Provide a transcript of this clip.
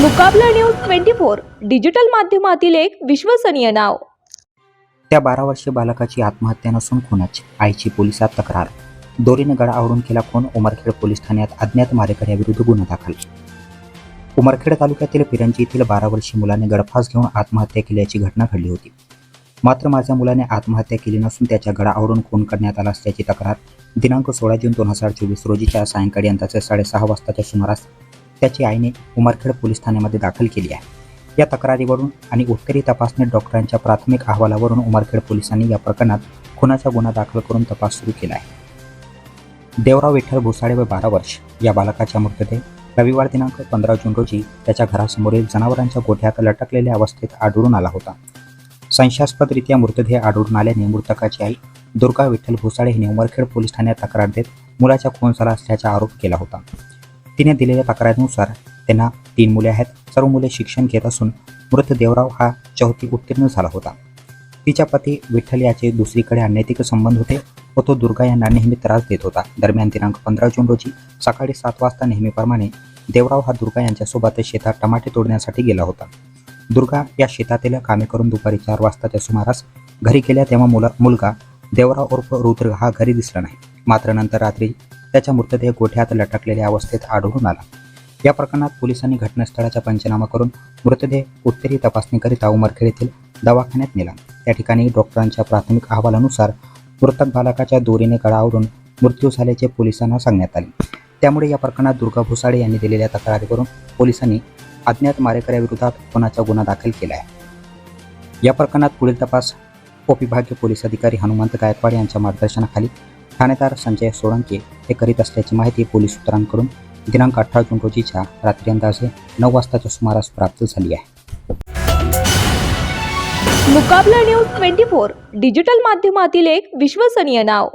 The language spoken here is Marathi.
Mukabala news twenty four digital माध्यमातील एक विश्वसनीय नाव. त्या बारा वर्षीय बालकाची आत्महत्या नसून खुनाची. आईची पोलिसात तक्रार. दोरीने गळा आवडून केला खून. उमरखेड पोलीस ठाण्यात अज्ञात मारेकऱ्याविरुद्ध गुन्हा दाखल. उमरखेड तालुक्यातील पिरंजी येथील बारा वर्षीय मुलाने गळफास घेऊन आत्महत्या केल्याची घटना घडली होती. मात्र माझ्या मुलाने आत्महत्या केली नसून त्याच्या गळा आवडून खून करण्यात आला असल्याची तक्रार. दिनांक सोळा जून दोन हजार चोवीस रोजीच्या सायंकाळी अंदाजे साडेसहा वाजताच्या सुमारास त्याची आईने उमरखेड पोलीस ठाण्यामध्ये दाखल केली आहे. या तक्रारीवरून आणि उत्तरी तपासणी डॉक्टरांच्या प्राथमिक अहवालावरून उमरखेड पोलिसांनी या प्रकरणात खुनाचा गुन्हा दाखल करून तपास सुरू केला आहे. देवराव विठ्ठल भुसाळे व बारा वर्ष. या बालकाच्या मृतदेह रविवार दिनांक पंधरा जून रोजी त्याच्या घरासमोरील जनावरांच्या गोठ्यात लटकलेल्या अवस्थेत आढळून आला होता. संशयास्पदरित्या मृतदेह आढळून आल्याने मृतकाची आई दुर्गा विठ्ठल भुसाळे हिने उमरखेड पोलीस ठाण्यात तक्रार देत मुलाच्या खून झाला असल्याचा आरोप केला होता. तिने दिलेल्या तक्रारीनुसार त्यांना तीन मुले आहेत. सर्व मुले शिक्षण घेत असून मृत देवराव हा चौथी उत्तीर्ण झाला होता. तिच्या पती विठ्ठल याचे दुसरीकडे अनैतिक संबंध होते व तो दुर्गा यांना नेहमी त्रास देत होता. दरम्यान दिनांक पंधरा जून रोजी सकाळी सात वाजता नेहमीप्रमाणे देवराव हा दुर्गा यांच्यासोबत शेतात टमाटे तोडण्यासाठी गेला होता. दुर्गा या शेतातील कामे करून दुपारी चार वाजताच्या सुमारास घरी गेल्या तेव्हा मुला मुलगा देवराव उर्फ रुद्र हा घरी दिसला नाही. मात्र नंतर रात्री त्याचा मृतदेह गोठ्यात लटकलेल्या अवस्थेत आढळून आला. या प्रकरणात पोलिसांनी घटनास्थळाचा पंचनामा करून मृतदेह उत्तरी तपासणीकरिता उमरखेड येथील दवाखान्यात नेला. त्या ठिकाणी डॉक्टरांच्या प्राथमिक अहवालानुसार मृतक बालकाच्या दोरीने गळावरून मृत्यू झाल्याचे पोलिसांना सांगण्यात आले. त्यामुळे या प्रकरणात दुर्गा भुसाडे यांनी दिलेल्या तक्रारीवरून पोलिसांनी अज्ञात मारेकऱ्याविरोधात खुनाचा गुन्हा दाखल केला आहे. या प्रकरणात पुढील तपास उपविभागीय पोलीस अधिकारी हनुमंत गायकवाड यांच्या मार्गदर्शनाखाली ठाणेदार संजय सोळंके हे करीत असल्याची माहिती पोलीस सूत्रांकडून दिनांक अठरा जून रोजीच्या रात्री अंदाजे नऊ वाजताच्या सुमारास प्राप्त झाली आहे. Mukabala news twenty four digital माध्यमातील एक विश्वसनीय नाव.